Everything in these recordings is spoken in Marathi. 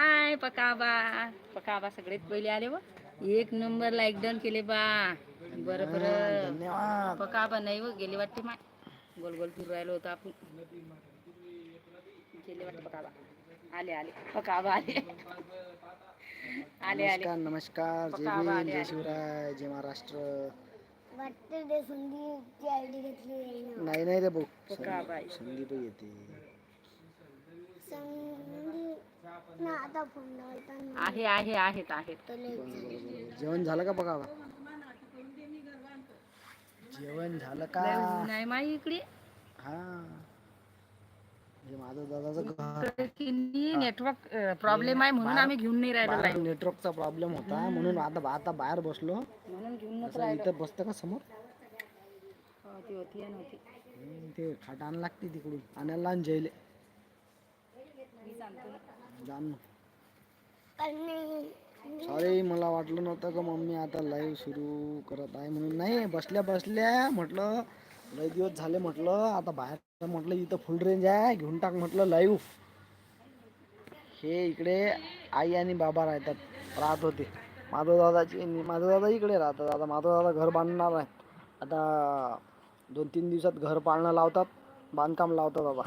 हाय पकाबा पकाबा सगळेच पहिले आले व एक नंबर लाईक डन केले बा. बरं बरं. धन्यवाद. पकाबा नाही व गेले वाटते माय. गोल गोल फिरू राहिलो होतो आपण. गेले वाटते पकाबा आले आले. पकाबा आले. आले आले. नमस्कार नमस्कार. जय पकाबा भीम आले, जय आले. शिवराय जय महाराष्ट्र. वाटते ते संदीपची आयडी घेतली नाही नाही रे भाऊ. पकाबा. संदीप येते. संदीप ना आता फोन लावताना आहे आहे आहेत आहेत. जेवण झालं का बघा? जेवण झालं का? आहे माई इकडे. हा. हे माझं दादाचं घर नेटवर्क प्रॉब्लेम आहे म्हणून आम्ही घेऊन नाही राहिलो लाईव्ह नेटवर्कचा प्रॉब्लेम होता म्हणून आता आता बाहेर बसलो. म्हणून घेऊन असं इथं बसतं का समोर? हो, ती होती आणि होती हम्म, ते खाट आण लागते तिकडून. आणायला आणि मी सांगतो. आणि सॉरी मला वाटलं नव्हतं का मम्मी आता लाईव्ह सुरू करत आहे म्हणून. नाही बसल्या बसल्या म्हटलं लई दिवस झाले म्हटलं आता बाहेर म्हटलं इथं फुल रेंज आहे घेऊन टाक म्हटलं लाईव्ह हे इकडे आई आणि बाबा राहतात राहत होते. माधव दादाची माधव दादा इकडे राहतात. आता माधव दादा घर बांधणार आहे आता दोन तीन दिवसात घर पाळणं लावतात बांधकाम लावतात आता.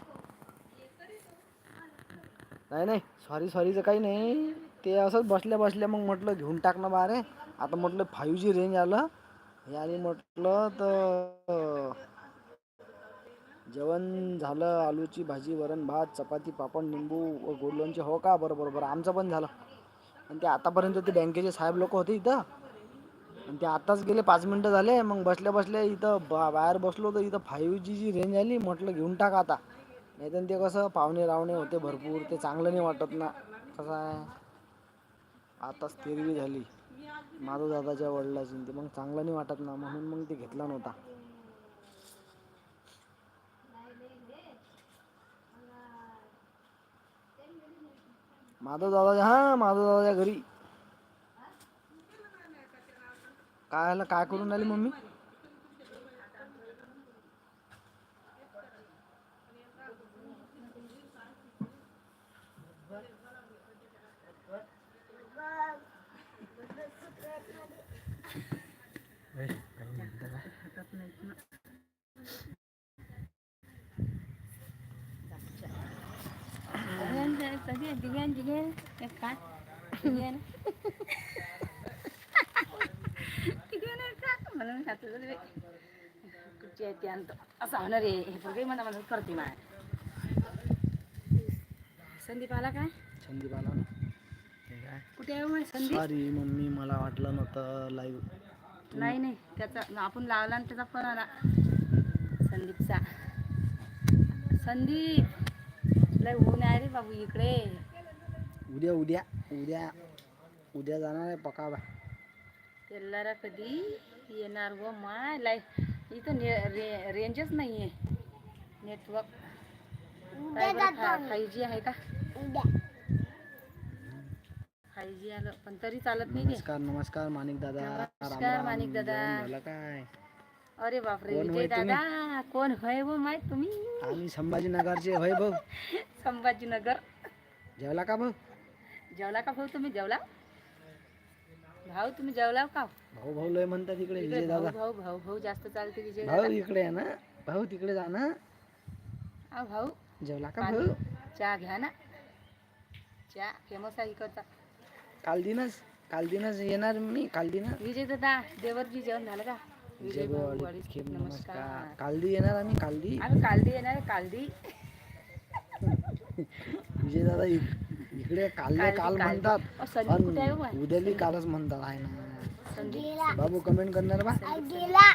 नाही नाही. सॉरी सॉरीचं काही नाही. ते असंच बसल्या बसल्या मग म्हटलं घेऊन टाक ना बारे आता म्हटलं फाईव्ह जी रेंज आलं. हे आणि म्हटलं तर जेवण झालं आलूची भाजी वरण भात चपाती पापड निंबू व गोड लोणचे हो का? बरं बरं बरं. आमचं पण झालं. आणि ते आतापर्यंत ते बँकेचे साहेब लोक होते इथं. आणि ते आताच गेले पाच मिनटं झाले. मग बसल्या बसल्या इथं बा बाहेर बसलो तर इथं फाईव्ह जीची रेंज आली. म्हटलं घेऊन टाक आता. नाही तर ते कसं पाहुणे रावणे होते भरपूर ते चांगलं नाही वाटत ना. कसं आहे? आताच तेरवी झाली. माधव दादाच्या वडिलाची. ते मग चांगलं नाही वाटत ना. म्हणून मग ते घेतला नव्हता. माधव दादाच्या हा माधव दादाच्या घरी. काय आलं? काय करून आली मम्मी? सगळे दिघ्यान दिघे एक काय दिघ्यान दिघ्यान एक काय मला मी खातो कुठची आहे ती आणतो असं होणार रे हे सगळे मला मला करते माय संदीप आला काय संदीप आला कुठे आहे मग संदीप सॉरी मम्मी मला वाटलं नव्हतं लाईव्ह नाही नाही त्याचा आपण लावला आणि त्याचा फोन आला संदीपचा संदीप लय ऊन आहे रे बाबू इकडे उद्या उद्या उद्या उद्या जाणार आहे पकाबा तेलारा कधी येणार व माय लाय इथं ने रे रेंजच नाही आहे नेटवर्क फाय जी आहे का? उद्या. फाय जी आलं पण तरी चालत नाही ते. नमस्कार नमस्कार माणिक दादा. राम नमस्कार, राम. माणिक दादा. जेवण झालं काय? अरे बापरे कोण विजय होय तुम्ही? दादा कोण होय व माय तुम्ही? आम्ही संभाजीनगरचे होय भाऊ. संभाजीनगर. जेवला का भाऊ? जेवला का भाऊ तुम्ही? जेवला? भाऊ तुम्ही जेवला का? भाऊ भाऊ लय म्हणतात इकडे विजय भाऊ दादा. भाऊ भाऊ भाऊ जास्त चालते विजय भाऊ दादा. इकडे आहे ना? भाऊ तिकडे जा ना. आ भाऊ. जेवला का पाणी भाऊ? चहा घ्या ना. चहा फेमस आहे इकडचा. काल दिनच काल दिनच येणार मी काल दिन. विजय दादा देवरजी जेवण झालं का? विजय भाऊ खेप नमस्कार. नमस्कार. कालदी येणार आम्ही कालदी. आम्ही कालदी येणार आहे कालदी. विजय दादा इकडे काल काल. म्हणतात आहे हो आणि? उद्याली कालच म्हणतात आहे ना. बाबू कमेंट करणार बा. आ, गेला.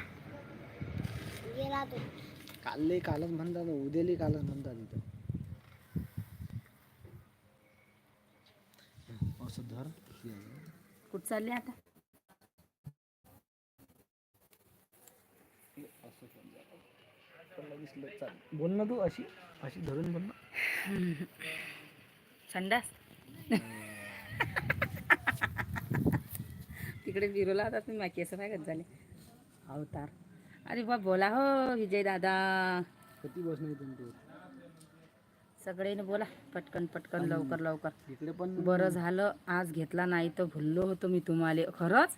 गेला तो. कालले कालच म्हणतात उद्याली कालच म्हणतात इथं. असं धर. कुठं चालले आता? बोल ना तू अशी अशी धरून बोल ना. संडास. तिकडे बिरोला आता तुम्ही माहिती असं काय झाले अवतार. अरे बा बोला हो विजय दादा. किती बसणार तुमची सगळेने बोला पटकन पटकन लवकर लवकर. इकडे पण बरं झालं आज घेतला नाही तर भुललो होतो मी तुम्हाला. खरंच?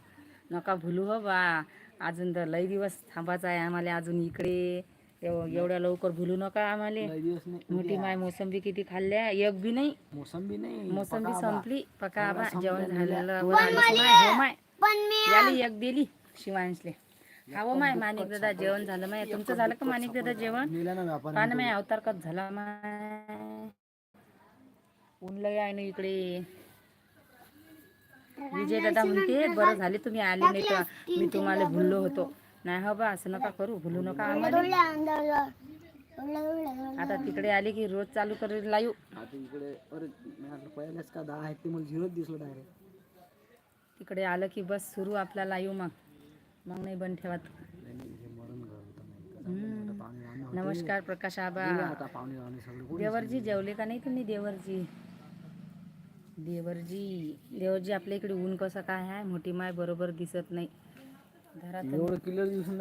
नका भुलू हो बा. अजून तर लई दिवस थांबायचं आहे आम्हाला अजून इकडे. एव- एवढ्या लवकर भुलू नका आम्हाला. लय दिवस नाही. मोठी माय मोसंबी किती खाल्ल्या एक बी नाही. मोसंबी नाही. मोसंबी पका बा. संपली पका आबा जेवण. झालेलं वर हो माय. पण मी याली एक दिली शिवांशले हा हो माय माणिक दादा जेवण झालं माय. तुमचं झालं का माणिक दादा जेवण? नेला ना व्यापारी पान माय अवतार कच झाला माय. ऊन लय आहे ना इकडे. विजय दादा म्हणते बरं झाले तुम्ही आले नाही तर मी तुम्हाला भुललो होतो. नाही हो बा असं नका करू भुलू नका आम्हाला. आता तिकडे आले की रोज चालू करेल लाईव पहिल्याच का दहा आहेत ते मला झिरोच दिसलं डायरेक्ट तिकडे आलं की बस सुरू आपला लाईव्ह मग. मग नाही बंद ठेवत. नमस्कार प्रकाश आबा. देवरजी जेवले का नाही तुम्ही देवरजी? देवरजी देवरजी आपल्या इकडे ऊन कसं काय आहे? मोठी माय बरोबर दिसत नाही. घरात एवढं क्लिअर दिसून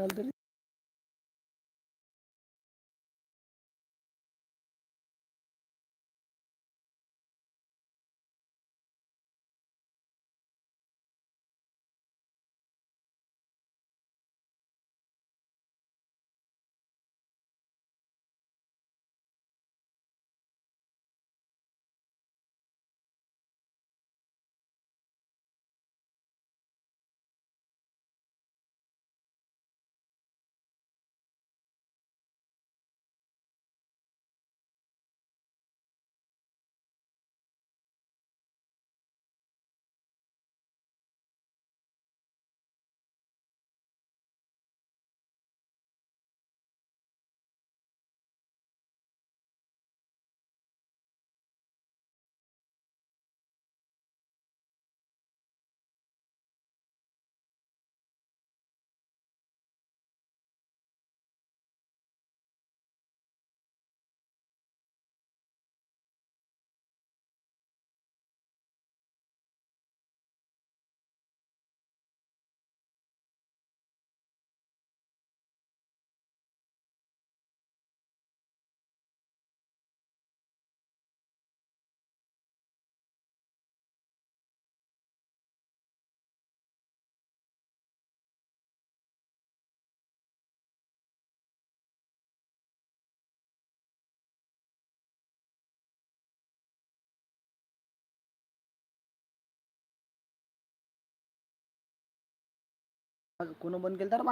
कोण बंद केलं तर बा?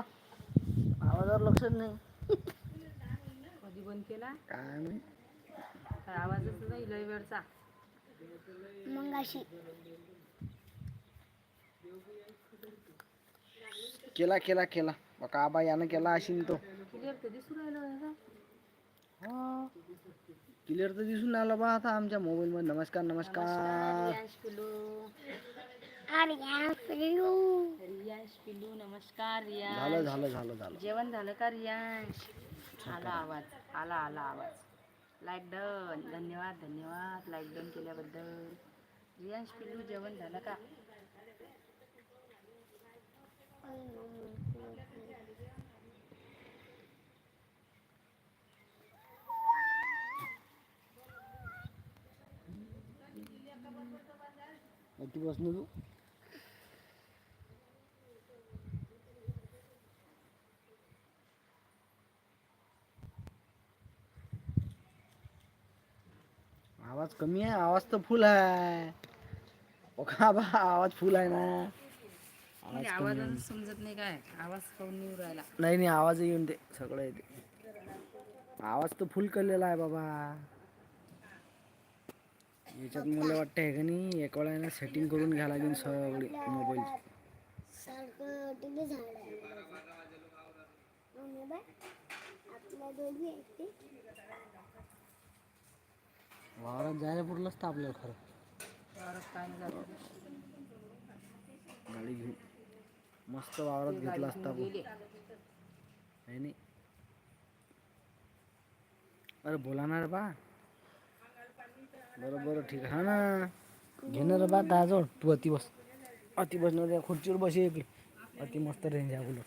आवाजावर लक्षच नाही. कधी बंद केला? काय नाही आवाजच नाही लय वेळचा. मग अशी. केला केला केला. बघा आबा यानं केला अशी तो. क्लिअर तर दिसू राहिलं क्लिअर तर दिसून आला बा आता आमच्या मोबाईल मध्ये नमस्कार. नमस्कार रियांश पिलू पिल्लू. रियांश नमस्कार झालं झालं झालं झालं. जेवण झालं का रियांश आला आवाज आला आला आवाज. लाईक डन धन्यवाद धन्यवाद. लाईक डन केल्याबद्दल. रियांश पिल्लू जेवण झालं का? किती बसलो तू आवाज कमी आहे आवाज तर फुल आहे. बघा बा आवाज फुल आहे ना. म्हणजे आवाजच समजत नाही काय. आवाज काऊन येऊ राहिला? नाही नाही आवाज येऊन दे सगळं येते. आवाज तर फुल केलेला आहे बाबा. याच्यात मला वाटतं आहे का नाही एक वेळा सेटिंग करून घ्या लागेल सगळी मोबाईलची सारखं झाड आहे आपल्या दोघी वावरात जायला पुरलं असतं आपल्याला खरं. गाडी घेऊन. मस्त वावरात घेतला असता आपण. नाही नाही? अरे बोला ना रे बा. बरं बरं ठीक आहे. हा ना. घेणार बा दहाजवळ तू अति बस. अति बसणार त्या खुर्चीवर बस इकडे अति मस्त रेंज आहे बोलत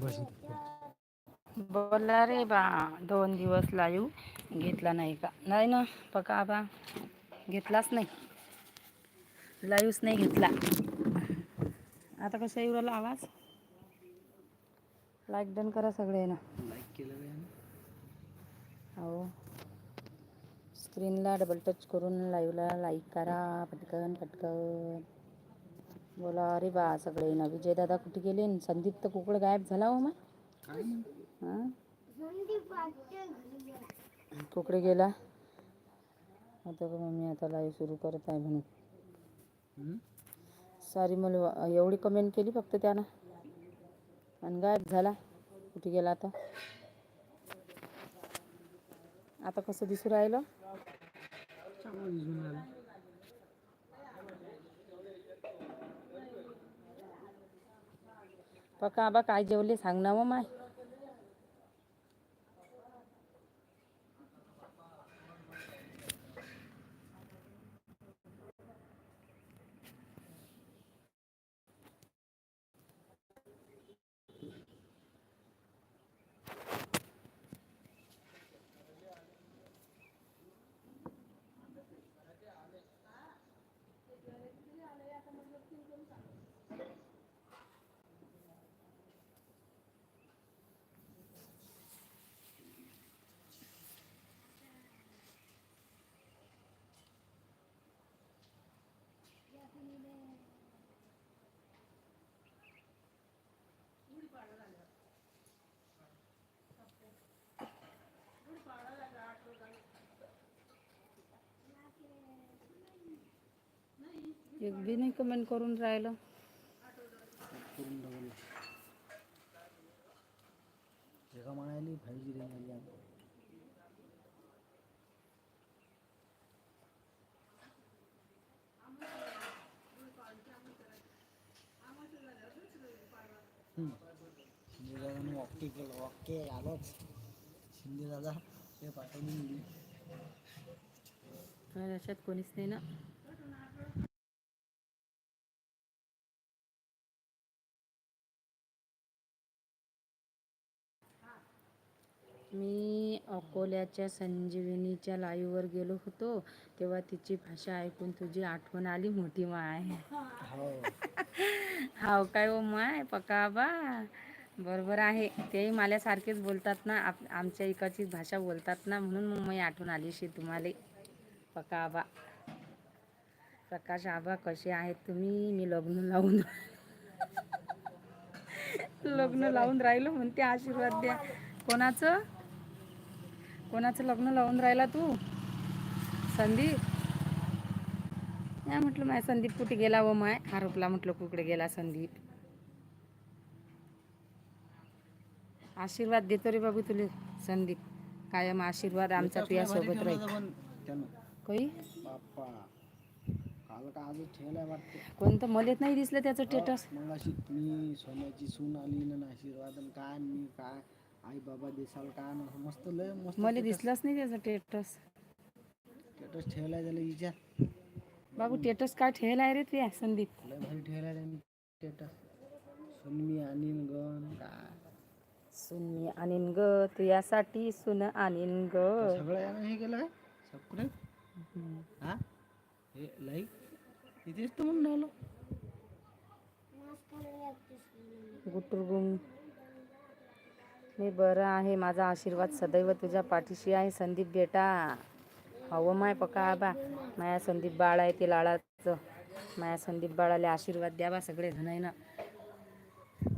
बस. इथे. बोला रे बा दोन दिवस लाईव्ह घेतला नाही का? नाही ना पका आबा घेतलाच नाही. लाईव्हच नाही घेतला. आता कशा येऊ राहिला आवाज? लाईक डन करा सगळे ना लाईक केलं नाही हो स्क्रीनला डबल टच करून लाईव्हला लाईक करा पटकन पटकन. बोला अरे बा सगळे ना विजय दादा कुठे गेले? संदीप तर कुकडं गायब झाला हो मग. हां? कुकडे गेला? आता का मम्मी आता लाईव्ह सुरू करत आहे म्हणून. हम्म? सॉरी मला एवढी कमेंट केली फक्त त्यानं? आणि गायब झाला. कुठे गेला आता? आता कसं दिसू राहिलं? पका दिसून राहिलं पक्का आबा काय जेवले सांग ना मग माय. एक बी नाही कमेंट करून राहिलं. म्हणाली रेंज आली. शिंदे दादानं ओके केलं. ओके आलोच. शिंदे दादा ते पाठवून अशात कोणीच नाही ना. मी अकोल्याच्या संजीवनीच्या लाईव्हवर गेलो होतो तेव्हा तिची भाषा ऐकून तुझी आठवण आली मोठी माय. हो. हाव काय हो माय पका बा बरोबर आहे. तेही माझ्यासारखेच बोलतात ना आप आमच्या इकडचीच भाषा बोलतात ना म्हणून मग मी आठवण आलीशी तुम्हाला. पका आबा प्रकाश आबा कसे आहेत तुम्ही? मी लग्न लावून लग्न लावून राहिलो म्हणते आशीर्वाद द्या. कोणाचं? कोणाचं लग्न लावून राहिला तू? संदीप? या म्हटलं माय संदीप कुठे गेला व माय? आरोपला म्हटलं कुकडे गेला संदीप. आशीर्वाद देतो रे बाबू तुले संदीप. कायम आशीर्वाद आमचा तुझ्या सोबत राहील. पण त्यानं. काही बाप्पा काल का आज ठेवलाय वाटते? कोणतं मलेच नाही दिसलं त्याचं स्टेटस सोन्याची सून आली ना आशीर्वाद काय मी काय? आई बाबा देसाल काय ना? मस्त लय मस्त मला दिसलंच नाही त्याचं स्टेटस स्टेटस ठेवलाय त्याला विचार बाबू स्टेटस काय ठेवलाय रे तुया संदीप? लय भारी ठेवलाय त्यांनी स्टेटस सुनमी आणि गण काय सुनी आणीन ग तुयासाठी सुन आणीन ग. सगळं यानं हे केलं सबस्क्राईब हा? हे लाईक इथेच तर म्हणून राहिलो. गुटुरगुम. मी बरं आहे. माझा आशीर्वाद सदैव तुझ्या पाठीशी आहे. संदीप बेटा. हवं माय पका आबा. माया संदीप बाळ आहे ते लाडाचं. माया संदीप बाळाला आशीर्वाद द्यावा सगळे जण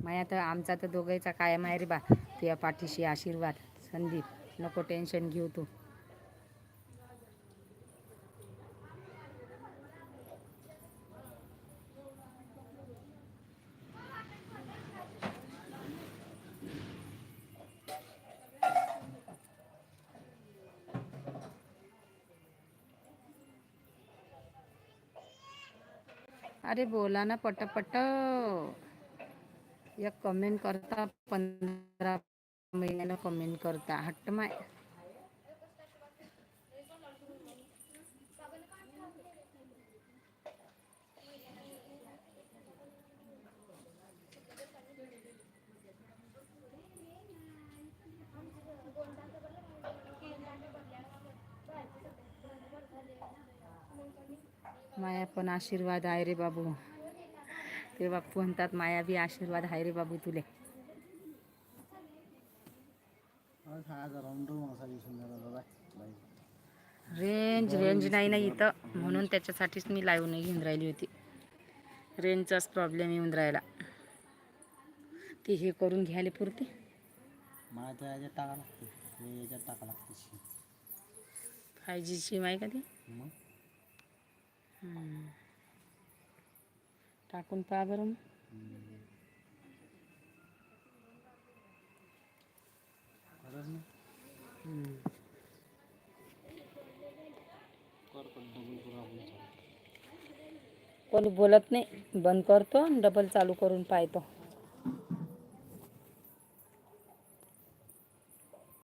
माया तर आमचा तर दोघांचा कायम आहे रे बा. तुझ्या पाठीशी आशीर्वाद. संदीप नको टेन्शन घेऊ तू. अरे बोला ना पटपट. या कमेंट करता पंधरा महिन्यानं कमेंट करता. हट्ट माय. माया पण आशीर्वाद आहे रे बाबू. ते बाप्पू म्हणतात माया बी आशीर्वाद आहे रे बाबू तुले. रेंज रेंज नाही ना इथं. म्हणून त्याच्यासाठीच मी लाईव्ह नाही घेऊन राहिली होती. रेंजचाच प्रॉब्लेम येऊन राहिला. ती हे करून घ्यायला पुरते. टाका लागते. फाय जी सिम आहे का ती. टाकून पहा बरं कोणी बोलत नाही. बंद करतो डबल चालू करून पाहतो.